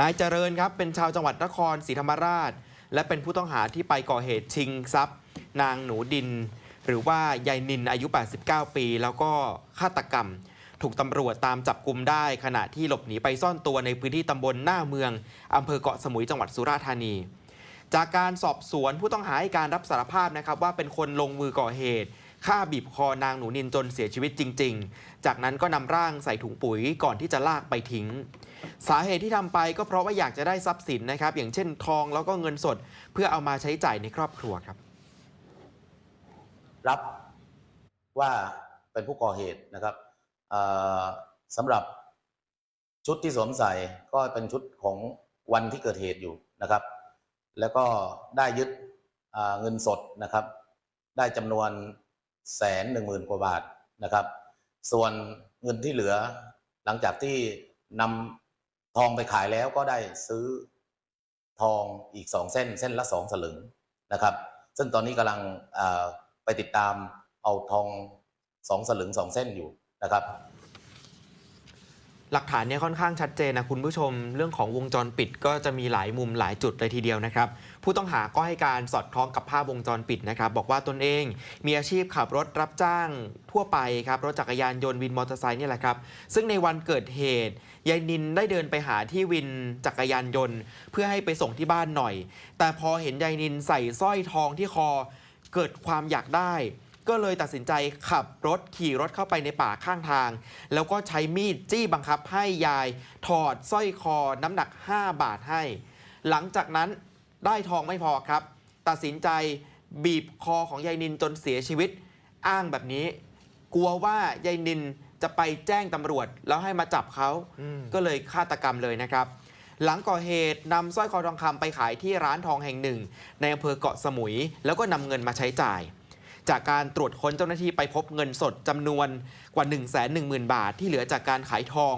นายเจริญครับเป็นชาวจังหวัดนครศรีธรรมราช และเป็นผู้ต้องหาที่ไปก่อเหตุชิงทรัพย์ นางหนูดิน หรือว่ายายนินอายุ 89 ปี แล้วก็ฆาตกรรม ถูกตำรวจตามจับกลุมได้ ขณะที่หลบหนีไปซ่อนตัวในพื้นที่ตำบลหน้าเมืองอำเภอเกาะสมุยจังหวัดสุราษฎร์ธานี จากการสอบสวนผู้ต้องหาให้การรับสารภาพนะครับว่าเป็นคนลงมือก่อเหตุ ฆ่าบีบคอนางหนูนินจนเสียชีวิตจริง ๆ จากนั้นก็นำร่างใส่ถุงปุ๋ยก่อนที่จะลากไปทิ้ง สาเหตุที่ทำไปก็เพราะว่าอยากจะได้ทรัพย์สินนะครับ อย่างเช่นทองแล้วก็เงินสด เพื่อเอามาใช้จ่ายในครอบครัวครับ รับว่าเป็นผู้ก่อเหตุนะครับสำหรับชุดที่สวมใส่ก็เป็นชุดของวันที่เกิดเหตุอยู่นะครับ แล้วก็ได้ยึดเงินสดนะครับ ได้จำนวน แสนหนึ่งหมื่นกว่าบาทนะครับ ส่วนเงินที่เหลือหลังจากที่นำทองไปขายแล้วก็ได้ซื้อทองอีกสองเส้นเส้นละสองสลึงนะครับ ซึ่งตอนนี้กำลังไปติดตามเอาทองสองสลึงสองเส้นอยู่นะครับ หลักฐานเนี่ยค่อนข้างชัดเจนนะคุณผู้ชม เรื่องของวงจรปิดก็จะมีหลายมุมหลายจุดเลยทีเดียวนะครับ ผู้ต้องหาก็ให้การสอดคล้องกับภาพวงจรปิดนะครับ บอกว่าตนเองมีอาชีพขับรถรับจ้างทั่วไปครับ รถจักรยานยนต์วินมอเตอร์ไซค์นี่แหละครับ ซึ่งในวันเกิดเหตุยายนินได้เดินไปหาที่วินจักรยานยนต์ เพื่อให้ไปส่งที่บ้านหน่อย แต่พอเห็นยายนินใส่สร้อยทองที่คอเกิดความอยากได้ ก็เลยตัดสินใจขับรถขี่รถเข้าไปในป่าข้างทาง แล้วก็ใช้มีดจี้บังคับให้ยายถอดสร้อยคอน้ำหนัก 5 บาทให้ หลังจากนั้นได้ทองไม่พอครับ ตัดสินใจบีบคอของยายนินจนเสียชีวิต อ้างแบบนี้ กลัวว่ายายนินจะไปแจ้งตำรวจแล้วให้มาจับเขาก็เลยฆาตกรรมเลยนะครับ หลังก่อเหตุนำสร้อยคอทองคำไปขายที่ร้านทองแห่งหนึ่ง ในอำเภอเกาะสมุย แล้วก็นำเงินมาใช้จ่าย จากการตรวจค้นเจ้าหน้าที่ไปพบเงินสดจำนวนกว่า 1 1 0 0 0 0 บาท ที่เหลือจากการขายทอง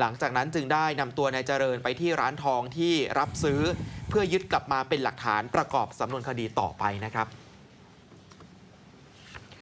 หลังจากนั้นจึงได้นำตัวนายเจริญไปที่ร้านทองที่รับซื้อ เพื่อยึดกลับมาเป็นหลักฐานประกอบสำนวนคดีต่อไปนะครับ